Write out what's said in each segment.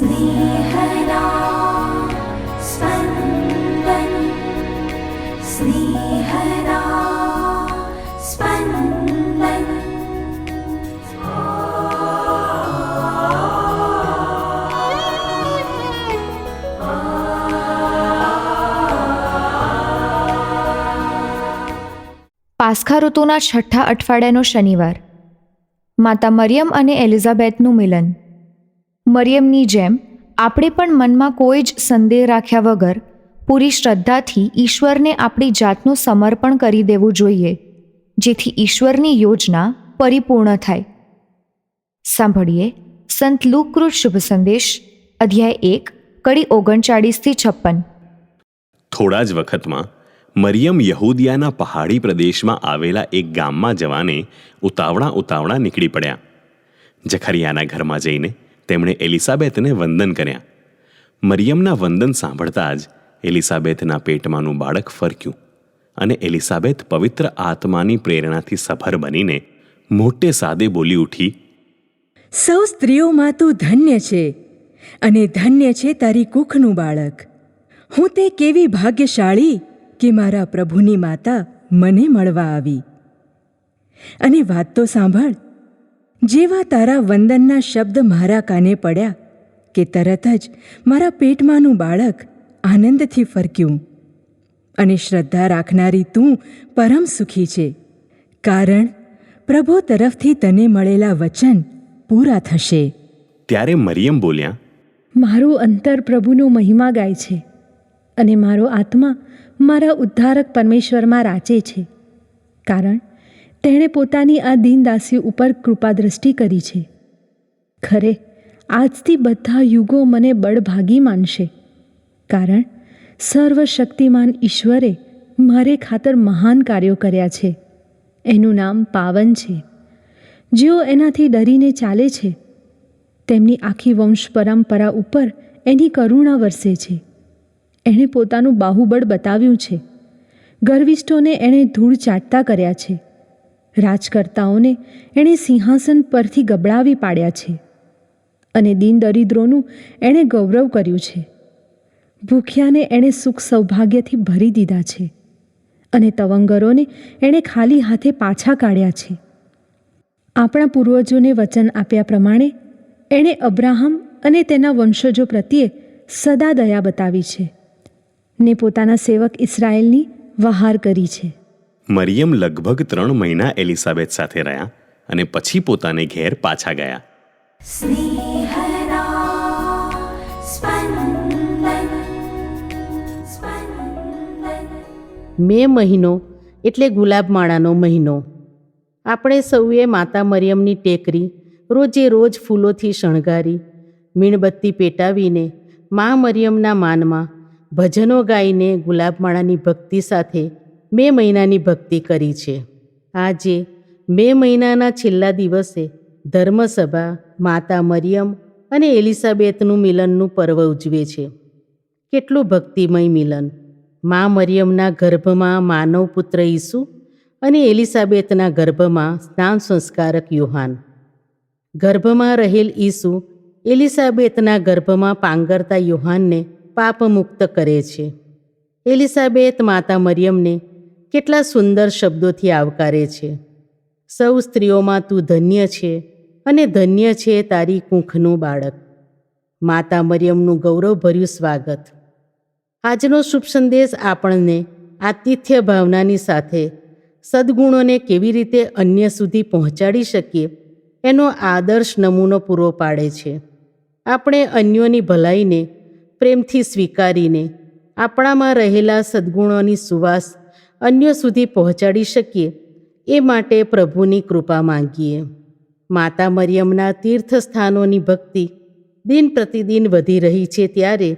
स्नेहदा स्पन्दन् स्नेहदा स्पन्दन् પાસ્ખા ઋતુના છઠ્ઠા અઠવાડિયાનો શનિવાર માતા મરિયમ અને એલિઝાબેથનું મિલન મરિયમની જેમ, આપણે પણ મનમાં કોઈ જ સંદેહ રાખ્યા વગર પૂરી શ્રદ્ધાથી ઈશ્વરને આપણી જાતનું સમર્પણ કરી દેવું જોઈએ, જેથી ઈશ્વરની યોજના પરિપૂર્ણ થાય. સાંભળીએ સંત લુકૃત શુભ સંદેશ, અધ્યાય એક, કડી ઓગણચાળીસથી છપ્પન. થોડા જ વખતમાં મરિયમ યહૂદિયાના પહાડી પ્રદેશમાં આવેલા એક ગામમાં જવાને ઉતાવળા ઉતાવળા નીકળી પડ્યા. જખરિયાના ઘરમાં જઈને તેમણે એલિસાબેથને વંદન કર્યા. મરિયમના વંદન સાંભળતા જ એલિસાબેથના પેટમાંનું બાળક ફરક્યું અને એલિસાબેથ પવિત્ર આત્માની પ્રેરણાથી સભર બનીને મોટે સાદે બોલી ઉઠી, સૌ સ્ત્રીઓમાં તું ધન્ય છે અને ધન્ય છે તારી કુખનું બાળક. હું તે કેવી ભાગ્યશાળી કે મારા પ્રભુની માતા મને મળવા આવી. અને વાત તો સાંભળ જેવા તારા વંદનના શબ્દ મારા કાને પડ્યા કે તરત જ મારા પેટમાંનું બાળક આનંદથી ફરક્યું. અને શ્રદ્ધા રાખનારી તું પરમ સુખી છે. કારણ પ્રભુ તરફથી તને મળેલા વચન પૂરા થશે. ત્યારે મરિયમ બોલ્યા મારું અંતર પ્રભુનો મહિમા ગાય છે અને મારો આત્મા મારા ઉદ્ધારક પરમેશ્વરમાં રાચે છે. કારણ તેણે પોતાની આ દીનદાસી ઉપર કૃપાદ્રષ્ટિ કરી છે. ખરે, આજથી બધા યુગો મને બળભાગી માનશે. કારણ, સર્વશક્તિમાન ઈશ્વરે મારે ખાતર મહાન કાર્યો કર્યા છે. એનું નામ પાવન છે. જેઓ એનાથી ડરીને ચાલે છે, તેમની આખી વંશ પરંપરા ઉપર એની કરુણા વરસે છે. એણે પોતાનું બાહુબળ બતાવ્યું છે. ગર્વિષ્ઠોને એણે ધૂળ ચાટતા કર્યા છે. રાજકર્તાઓને એણે સિંહાસન પરથી ગબડાવી પાડ્યા છે અને દીન દરિદ્રોનું એણે ગૌરવ કર્યું છે. ભૂખ્યાને એણે સુખ સૌભાગ્યથી ભરી દીધા છે અને તવંગરોને એણે ખાલી હાથે પાછા કાઢ્યા છે. આપણા પૂર્વજોને વચન આપ્યા પ્રમાણે એણે અબ્રાહમ અને તેના વંશજો પ્રત્યે સદા દયા બતાવી છે ને પોતાના સેવક ઇસરાયેલની વહાર કરી છે. મરિયમ લગભગ ત્રણ મહિના એલિઝાબેથ સાથે રહ્યા અને પછી પોતાને ઘેર પાછા ગયા. મે મહિનો એટલે ગુલાબમાળાનો મહિનો. આપણે સૌએ માતા મરિયમની ટેકરી રોજે રોજ ફૂલોથી શણગારી મીણબત્તી પેટાવીને મા મરિયમના માનમાં ભજનો ગાઈને ગુલાબમાળાની ભક્તિ સાથે મે મહિનાની ભક્તિ કરી છે. આજે મે મહિનાના છેલ્લા દિવસે ધર્મસભા, માતા મરિયમ અને એલિઝાબેથનું મિલનનું પર્વ ઉજવે છે. કેટલું ભક્તિમય મિલન. મા મરિયમના ગર્ભમાં માનવ પુત્ર ઈસુ અને એલિઝાબેથના ગર્ભમાં સ્નાન સંસ્કારક યુહાન. ગર્ભમાં રહેલ ઈસુ એલિઝાબેથના ગર્ભમાં પાંગરતા યુહાનને પાપમુક્ત કરે છે. એલિઝાબેથ માતા મરિયમને કેટલા સુંદર શબ્દોથી આવકારે છે. સૌ સ્ત્રીઓમાં તું ધન્ય છે અને ધન્ય છે તારી કૂંખનું બાળક. માતા મરિયમનું ગૌરવભર્યું સ્વાગત. આજનો શુભ સંદેશ આપણને આતિથ્ય ભાવનાની સાથે સદ્ગુણોને કેવી રીતે અન્ય સુધી પહોંચાડી શકીએ એનો આદર્શ નમૂનો પૂરો પાડે છે. આપણે અન્યોની ભલાઈને, પ્રેમથી સ્વીકારીને આપણામાં રહેલા સદ્ગુણોની સુવાસ અન્યો સુધી પહોંચાડી શકીએ. એ માટે પ્રભુની કૃપા માંગીએ. માતા મરિયમના તીર્થસ્થાનોની ભક્તિ દિન પ્રતિદિન વધી રહી છે ત્યારે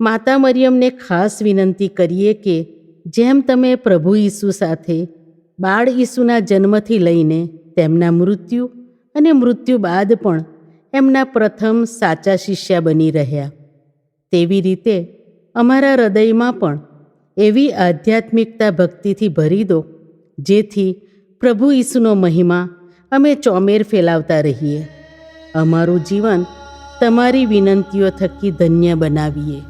માતા મરિયમને ખાસ વિનંતી કરીએ કે જેમ તમે પ્રભુ ઈસુ સાથે બાળ ઈસુના જન્મથી લઈને તેમના મૃત્યુ અને મૃત્યુ બાદ પણ એમના પ્રથમ સાચા શિષ્યા બની રહ્યા. તેવી રીતે અમારા હૃદયમાં પણ એવી આધ્યાત્મિકતા ભક્તિથી ભરી દો, જેથી પ્રભુ ઈસુનો મહિમા અમે ચોમેર ફેલાવતા રહીએ. અમારું જીવન તમારી વિનંતીઓ થકી ધન્ય બનાવીએ.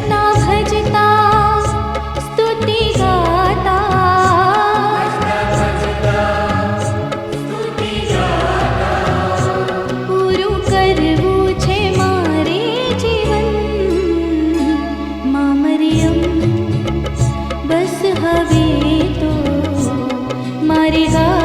ભજતા ભજતા સ્તુતિ ગાતા પૂરું કરવું છે મારે જીવન મામરિયમ બસ હવે તો મારી ગા